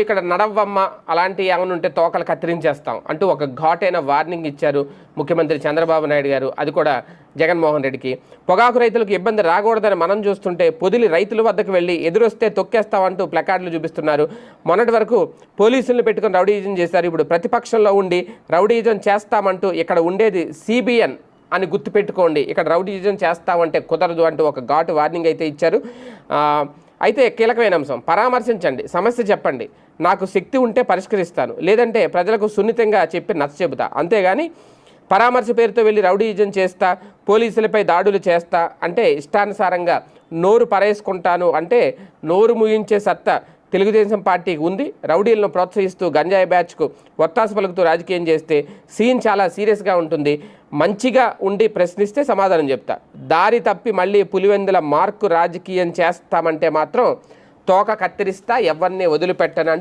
ఇక్కడ నడవ్వమ్మ అలాంటి ఏమైనా ఉంటే తోకలు కత్తిరించేస్తాం అంటూ ఒక ఘాటైన వార్నింగ్ ఇచ్చారు ముఖ్యమంత్రి చంద్రబాబు నాయుడు గారు. అది కూడా జగన్మోహన్ రెడ్డికి. పొగాకు రైతులకు ఇబ్బంది రాకూడదని మనం చూస్తుంటే పొదిలి రైతుల వద్దకు వెళ్ళి ఎదురొస్తే తొక్కేస్తామంటూ ప్లకార్డులు చూపిస్తున్నారు. మొన్నటి వరకు పోలీసులను పెట్టుకుని రౌడీజం చేశారు. ఇప్పుడు ప్రతిపక్షంలో ఉండి రౌడీజం చేస్తామంటూ ఇక్కడ ఉండేది సిబిఎన్ అని గుర్తుపెట్టుకోండి. ఇక్కడ రౌడీజం చేస్తామంటే కుదరదు అంటూ ఒక ఘాటు వార్నింగ్ అయితే ఇచ్చారు. అయితే కీలకమైన అంశం. పరామర్శించండి. సమస్య చెప్పండి. నాకు శక్తి ఉంటే పరిష్కరిస్తాను. లేదంటే ప్రజలకు సున్నితంగా చెప్పి నచ్చ చెబుతా. అంతేగాని పరామర్శ పేరుతో వెళ్ళి రౌడీజం చేస్తా పోలీసులపై దాడులు చేస్తా అంటే ఇష్టానుసారంగా నోరు పరేసుకుంటాను అంటే నోరు ముగించే సత్తా తెలుగుదేశం పార్టీకి ఉంది. రౌడీలను ప్రోత్సహిస్తూ గంజాయి బ్యాచ్కు ఒత్తాసు పలుకుతూ రాజకీయం చేస్తే సీన్ చాలా సీరియస్గా ఉంటుంది. మంచిగా ఉండి ప్రశ్నిస్తే సమాధానం చెప్తా. దారి తప్పి మళ్ళీ పులివెందుల మార్కు రాజకీయం చేస్తామంటే మాత్రం తోక కత్తిరిస్తా ఎవరిని వదిలిపెట్టనంటూ